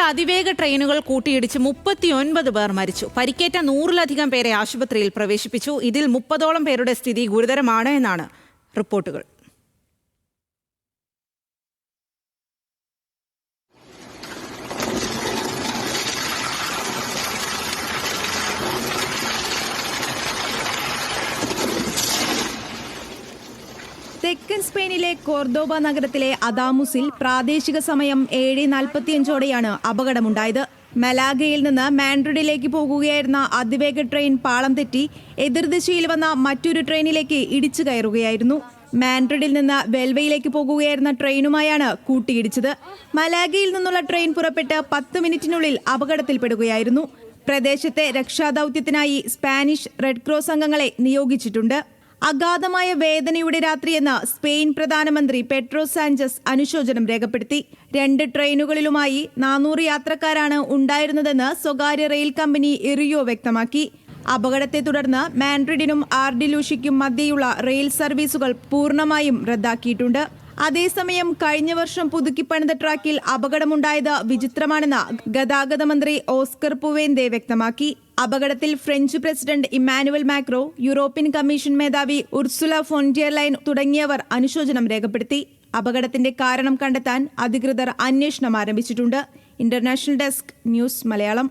അതിവേഗ ട്രെയിനുകൾ കൂട്ടിയിടിച്ച് മുപ്പത്തിയൊൻപത് പേർ മരിച്ചു. പരിക്കേറ്റ നൂറിലധികം പേരെ ആശുപത്രിയിൽ പ്രവേശിപ്പിച്ചു. ഇതിൽ മുപ്പതോളം പേരുടെ സ്ഥിതി ഗുരുതരമാണ് എന്നാണ് റിപ്പോർട്ടുകൾ. തെക്കൻ സ്പെയിനിലെ കോർദോബ നഗരത്തിലെ അദാമുസിൽ പ്രാദേശിക സമയം ഏഴ് നാൽപ്പത്തിയഞ്ചോടെയാണ് അപകടമുണ്ടായത്. മലാഗയിൽ നിന്ന് മാൻഡ്രിഡിലേക്ക് പോകുകയായിരുന്ന അതിവേഗ ട്രെയിൻ പാളം തെറ്റി എതിർദിശയിൽ വന്ന മറ്റൊരു ട്രെയിനിലേക്ക് ഇടിച്ചു കയറുകയായിരുന്നു. മാൻഡ്രിഡിൽ നിന്ന് വെൽവയിലേക്ക് പോകുകയായിരുന്ന ട്രെയിനുമായാണ് കൂട്ടിയിടിച്ചത്. മലാഗയിൽ നിന്നുള്ള ട്രെയിൻ പുറപ്പെട്ട് പത്ത് മിനിറ്റിനുള്ളിൽ അപകടത്തിൽപ്പെടുകയായിരുന്നു. പ്രദേശത്തെ രക്ഷാദൌത്യത്തിനായി സ്പാനിഷ് റെഡ് ക്രോസ് അംഗങ്ങളെ നിയോഗിച്ചിട്ടുണ്ട്. അഗാധമായ വേദനയുടെ രാത്രിയെന്ന് സ്പെയിൻ പ്രധാനമന്ത്രി പെട്രോ സാഞ്ചസ് അനുശോചനം രേഖപ്പെടുത്തി. രണ്ട് ട്രെയിനുകളിലുമായി നാനൂറ് യാത്രക്കാരാണ് ഉണ്ടായിരുന്നതെന്ന് സ്വകാര്യ റെയിൽ കമ്പനി എറിയോ വ്യക്തമാക്കി. അപകടത്തെ തുടർന്ന് മാൻഡ്രിഡിനും ആർഡിലൂഷിക്കും മധ്യയുള്ള റെയിൽ സർവീസുകൾ പൂർണമായും റദ്ദാക്കിയിട്ടുണ്ട്. അതേസമയം കഴിഞ്ഞ വർഷം പുതുക്കിപ്പണിത ട്രാക്കിൽ അപകടമുണ്ടായത് വിചിത്രമാണെന്ന് ഗതാഗത മന്ത്രി ഓസ്കർ പുവേന്ദെ വ്യക്തമാക്കി. അപകടത്തിൽ French president Emmanuel Macron European commission മേധാവി ഉർസുല ഫോണ്ടിയർ ലൈൻ തുടങ്ങിയവർ അനുശോചനം രേഖപ്പെടുത്തി. അപകടത്തിന്റെ കാരണം കണ്ടെത്താൻ അധികൃതർ അന്വേഷണം ആരംഭിച്ചിട്ടുണ്ട്. International desk news Malayalam.